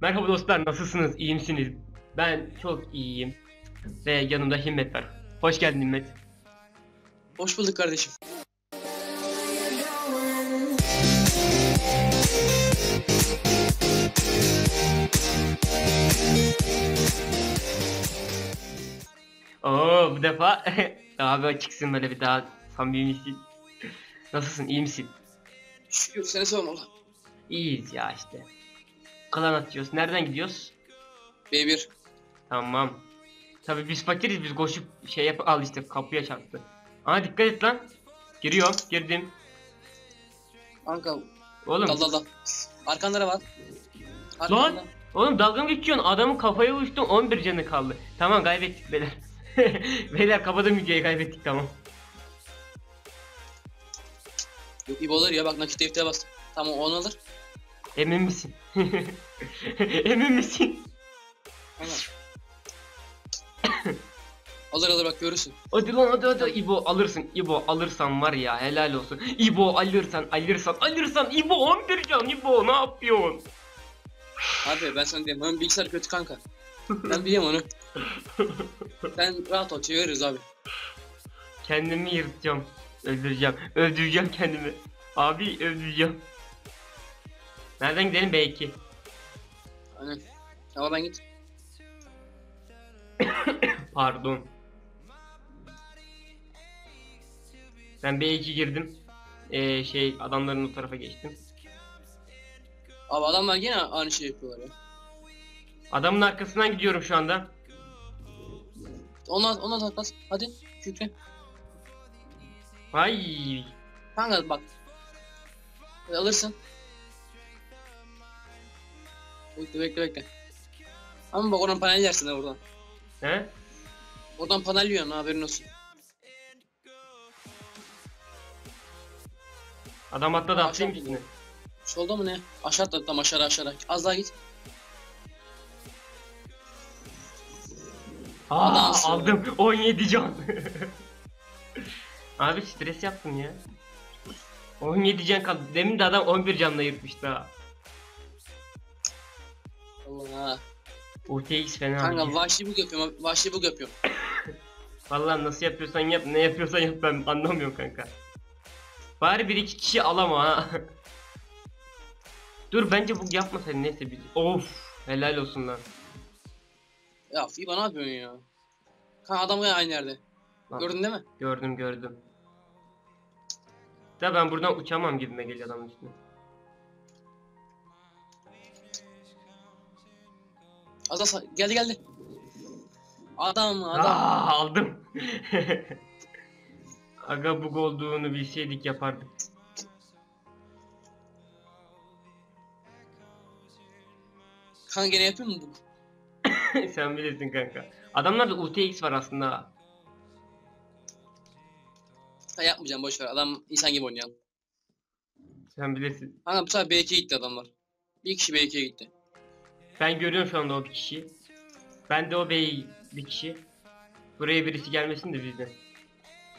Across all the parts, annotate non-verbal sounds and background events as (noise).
Merhaba dostlar nasılsınız? İyi misiniz? Ben çok iyiyim. Ve yanımda Himmet var. Hoş geldin Himmet. Hoş bulduk kardeşim. Oo bu defa (laughs) daha bir açıksın böyle bir daha samimisin. Nasılsın? iyi misin? Şükür seni sormalı. İyiyiz ya işte. Kalan atıyoruz. Nereden gidiyoruz? B1. Tamam. Tabii biz fakiriz biz koşup şey yap al işte kapıya çarptı. Aa dikkat et lan. Giriyorum. Girdim. Kanka Oğlum. dal dal dal. Arkanlara bak. Lan! Arkanda. Oğlum dalga mı geçiyorsun? Adamın kafaya uçtum 11 canı kaldı. Tamam kaybettik beyler. (laughs) beyler kapadım videoyu kaybettik tamam. Yok İbo alır ya bak nakit deftere bas. Tamam onu alır. Emin misin? (laughs) Emin misin? (coughs) Alır alır bak görürsün. Hadi lan hadi hadi İbo alırsın İbo alırsan var ya helal olsun İbo alırsan alırsan alırsan İbo 11 can İbo ne yapıyorsun? Abi ben sana diyeyim. Benim bilgisayar kötü kanka. Ben biliyorum onu. (laughs) Sen rahat ol çeviririz abi. Kendimi yırtacağım öldüreceğim öldüreceğim kendimi Abi öldüreceğim Nereden gidelim B2 Aynen. Ben git. (coughs) Pardon Ben B2 girdim ee, şey adamların o tarafa geçtim Abi adamlar yine aynı şey yapıyorlar ya. Adamın arkasından gidiyorum şu anda Ona ona da bas. Hadi Şükrü. Ay Kanka bak. Alırsın. Bekle bekle bekle. Ama bak oradan panel yersin ha oradan. He? Oradan panel yiyorsun haberin olsun. Adam atladı atlayayım gidiyor. üstüne Solda mı ne? Aşağı atladı tam aşağı aşağı. Az daha git. Aa, Adamsın. aldım (laughs) 17 can. (laughs) Abi stres yaptım ya. 17 can kaldı. Demin de adam 11 canla yırtmıştı ha. Ha. UTX fena. Kanka vahşi bug yapıyorum. Vahşi bug yapıyorum. (coughs) Vallahi nasıl yapıyorsan yap, ne yapıyorsan yap ben anlamıyorum kanka. Bari bir iki kişi alama ha. (laughs) Dur bence bu yapmasaydın neyse bir. Of helal olsun lan. Ya FIBA ne yapıyorsun ya? Kanka adam ya aynı yerde. Lan, Gördün değil mi? Gördüm gördüm. Da ben buradan uçamam gibime geliyor adamın üstüne. Az sağ- geldi geldi. Adam adam. Aa, aldım. (laughs) Aga bug olduğunu bilseydik yapardık. Kanka gene yapıyor mu bug? (laughs) Sen bilirsin kanka. Adamlarda UTX var aslında. Ha yapmayacağım boş ver. Adam insan gibi oynayalım. Sen bilirsin. Kanka bu sefer B2'ye gitti adamlar. Bir kişi B2'ye gitti. Ben görüyorum şu anda o bir kişiyi. Ben de o bey bir kişi. Buraya birisi gelmesin de bizden.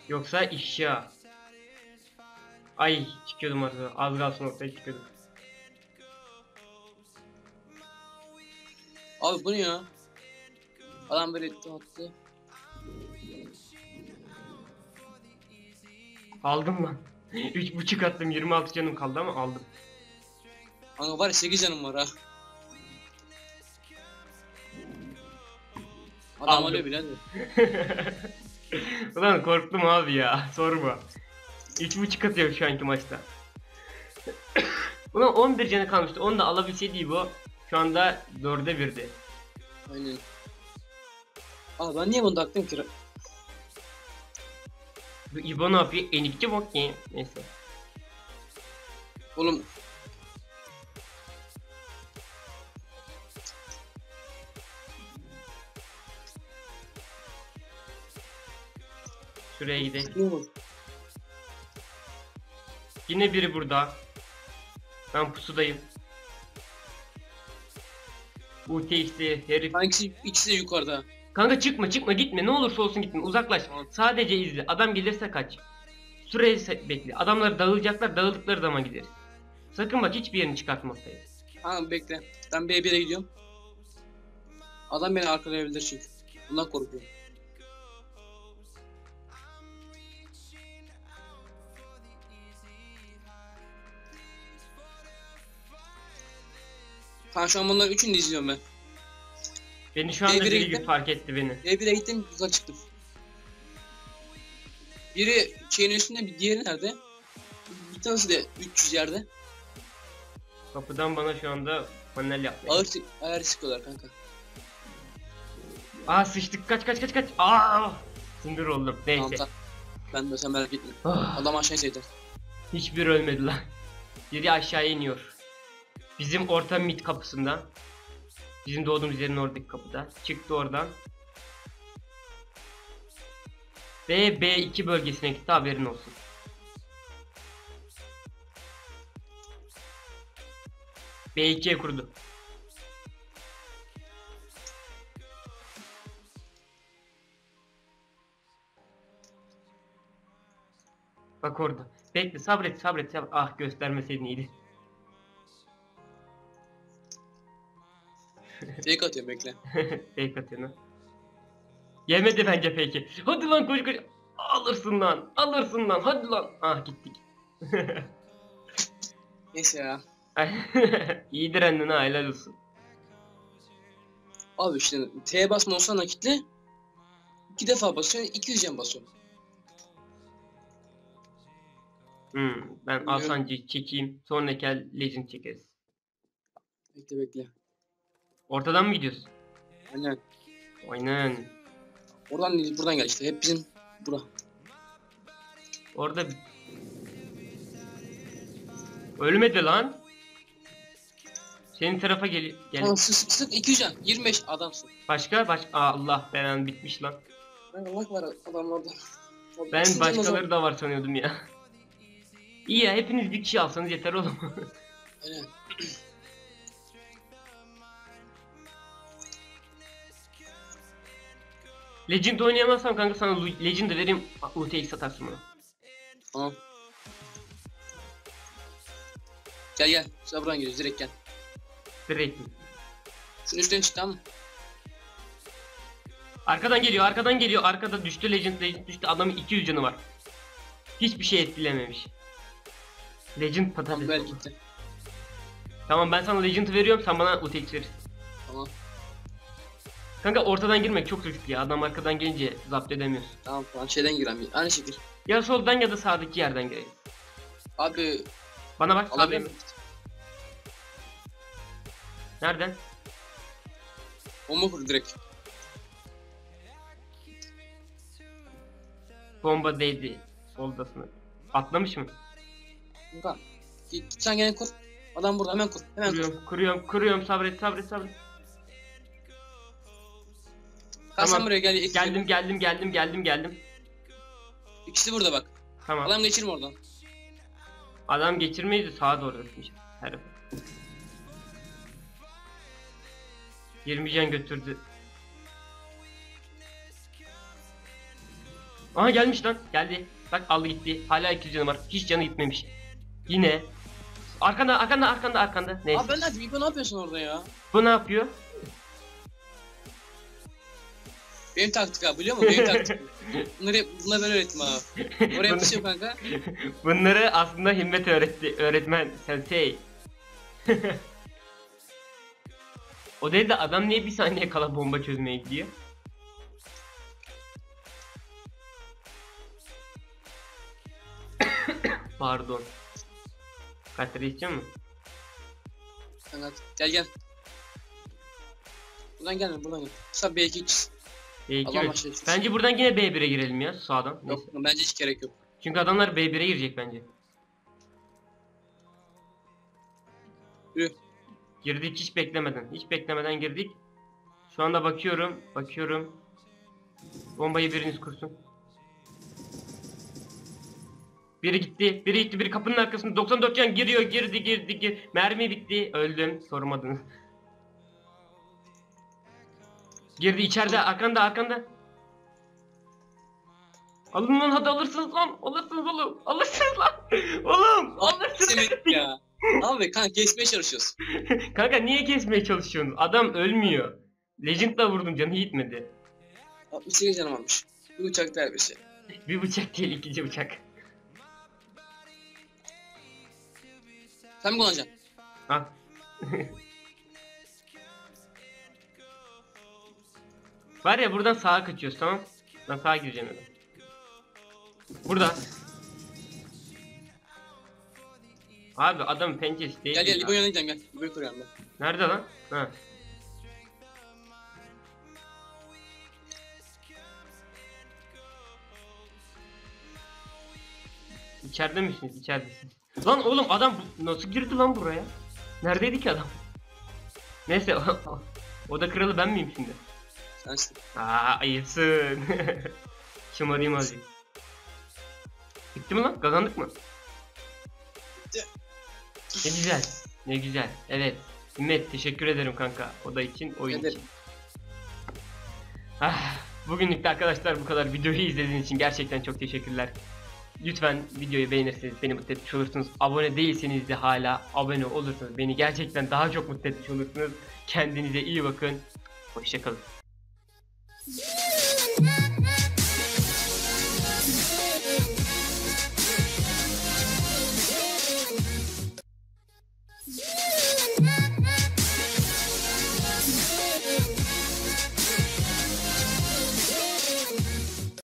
Yoksa işya. Ay çıkıyordum arada. Az kalsın ortaya çıkıyordum. Abi bu ne ya? Adam böyle etti attı. Aldım lan. 3.5 attım 26 canım kaldı ama aldım. Kanka var ya 8 canım var ha. Adam alıyor birader. (laughs) Ulan korktum abi ya (laughs) sorma. 3.5 atıyor şu anki maçta. (coughs) Ulan 11 canı kalmıştı onu da alabilseydi bu. Şu anda 4'e 1'di. Aynen. Aa ben niye bunu taktım ki? Bu İbo ne yapıyor? Enikçi bok ya. Neyse. Oğlum Şuraya gidelim. Yine biri burada. Ben pusudayım. UTX'li herif. Kanka ikisi, ikisi de yukarıda. Kanka çıkma çıkma gitme ne olursa olsun gitme uzaklaş. Sadece izle. Adam gelirse kaç. Süreyi bekle. Adamlar dağılacaklar dağıldıkları zaman gideriz. Sakın bak hiçbir yerini çıkartmasayız. Kanka bekle. Ben B1'e gidiyorum. Adam beni arkalayabilir çünkü. Bundan korkuyorum. Kanka şu an bunların üçünü de izliyorum ben. Beni şu anda Devire biri gittim. fark etti beni. B1'e gittim yukarı çıktım. Biri şeyin üstünde bir diğeri nerede? Bir tanesi de 300 yerde. Kapıdan bana şu anda panel yapmaya. Ağır, ağır sıkıyorlar kanka. Aa sıçtık kaç kaç kaç kaç. Aa! Sinir oldum. Neyse. tamam. Ben de sen merak etme. Ah, Adam aşağı inseydi. Hiçbir ölmedi lan. Biri aşağıya iniyor. Bizim orta mid kapısından. Bizim doğduğumuz yerin oradaki kapıda. Çıktı oradan. B, B2 bölgesine gitti haberin olsun. B2'ye kurdu. Bak orada. Bekle sabret sabret sabret. Ah göstermeseydin iyiydi. (laughs) Fake atıyorum bekle. (laughs) Fake atıyor lan. Yemedi bence peki. Hadi lan koş koş. Alırsın lan. Alırsın lan. Hadi lan. Ah gittik. (laughs) Neyse ya. İyi direndin ha helal olsun. Abi işte T'ye basma olsa nakitli. İki defa basıyorsun 200 can basıyorsun. Hmm, ben Biliyorum. Alsancı'yı çekeyim. Sonraki el Legend çekeriz. Bekle bekle. Ortadan mı gidiyorsun? Aynen. Aynen. Oradan değil buradan gel işte. Hep bizim bura. Orada Ölmedi lan. Senin tarafa gel. gel. Tamam sık sık sık 200 can. 25 adamsın. Başka başka Aa, Allah belanı bitmiş lan. Ben Allah var adamlarda. Ben başkaları da var sanıyordum ya. İyi ya hepiniz bir kişi alsanız yeter oğlum. (laughs) Aynen. Legend oynayamazsam kanka sana Legend de vereyim UTX satarsın bana. Tamam. Gel gel. Sıra buradan geliyoruz direkt gel. Direkt. Şunun üstten çık tamam mı? Arkadan geliyor arkadan geliyor arkada düştü Legend Legend düştü adamın 200 canı var. Hiçbir şey etkilememiş. Legend Tamam patates. gitti. Tamam ben sana Legend'ı veriyorum sen bana UTX verirsin. Tamam. Kanka ortadan girmek çok riskli ya adam arkadan gelince zapt edemiyorsun. Tamam tamam şeyden giren bir. Aynı şekil. Ya soldan ya da sağdaki yerden girelim. Abi Bana bak alabilir abi miyim? nereden? Bomba kur direkt. Bomba değdi soldasına. Atlamış mı? Kanka. Git, sen gene kur. Adam burada hemen kur. Hemen kur. Kuruyorum, kuruyorum, kuruyorum. Sabret, sabret, sabret. Sen Tamam. buraya gel. ikisi- Geldim, geldim, geldim, geldim, geldim. İkisi burada bak. Tamam. Adam geçirme oradan. Adam geçirmeyi de sağa doğru ötmüş. Herif. 20 can götürdü. Aha gelmiş lan. Geldi. Bak aldı gitti. Hala 200 canı var. Hiç canı gitmemiş. Yine. Arkanda, arkanda, arkanda, arkanda. Neyse. Abi ben hadi İbo ne yapıyorsun orada ya? Bu ne yapıyor? Benim taktik abi biliyor musun? Benim taktik. Bunları hep, bunları ben öğrettim abi. Oraya bir şey yok kanka. (laughs) Bunları aslında Himmet öğretti. Öğretmen sensei. (laughs) o değil de adam niye bir saniye kala bomba çözmeye gidiyor? (coughs) Pardon. Kaçları içiyor mu? Kanka gel gel. Buradan gelme buradan gel. Kısa B2 iç. B2 mi? başlayalım. Bence buradan yine B1'e girelim ya sağdan. Neyse. Yok bence hiç gerek yok. Çünkü adamlar B1'e girecek bence. Yürü. Girdik hiç beklemeden. Hiç beklemeden girdik. Şu anda bakıyorum. Bakıyorum. Bombayı biriniz kursun. Biri gitti. Biri gitti. Biri kapının arkasında. 94 can giriyor. Girdi girdi gir. Mermi bitti. Öldüm. Sormadınız. Girdi içeride. Arkanda arkanda. Alın lan hadi alırsınız lan. Alırsınız oğlum. Alırsınız lan. (laughs) Oğlum. Abi Alırsınız. ya. (laughs) Abi kanka kesmeye çalışıyoruz. Kanka niye kesmeye çalışıyorsun? Adam ölmüyor. Legend'la vurdum canı gitmedi. 68 canım almış. Bir uçak derbisi. Bir bıçak değil ikinci bıçak. Sen mi kullanacaksın? Al. (laughs) Var ya buradan sağa kaçıyoruz tamam. Ben sağa gireceğim öyle. Burada. Abi adam pençesi değil. Gel gel ya. İbo'ya gideceğim gel. İbo'yu koruyorum ben. Nerede lan? Ha. İçeride misiniz? İçeridesiniz. Lan oğlum adam nasıl girdi lan buraya? Neredeydi ki adam? Neyse (laughs) o da kralı ben miyim şimdi? Sensin. Aa ayıpsın. Şımarayım (laughs) azıcık. Bitti mi lan? Kazandık mı? Bitti. Ne güzel. Ne güzel. Evet. Ümmet teşekkür ederim kanka. Oda için, oyun Ederim. için. Ah, bugünlük de arkadaşlar bu kadar. Videoyu izlediğiniz için gerçekten çok teşekkürler. Lütfen videoyu beğenirseniz beni mutlu etmiş olursunuz. Abone değilseniz de hala abone olursunuz. Beni gerçekten daha çok mutlu etmiş olursunuz. Kendinize iyi bakın. Hoşçakalın. Yeah!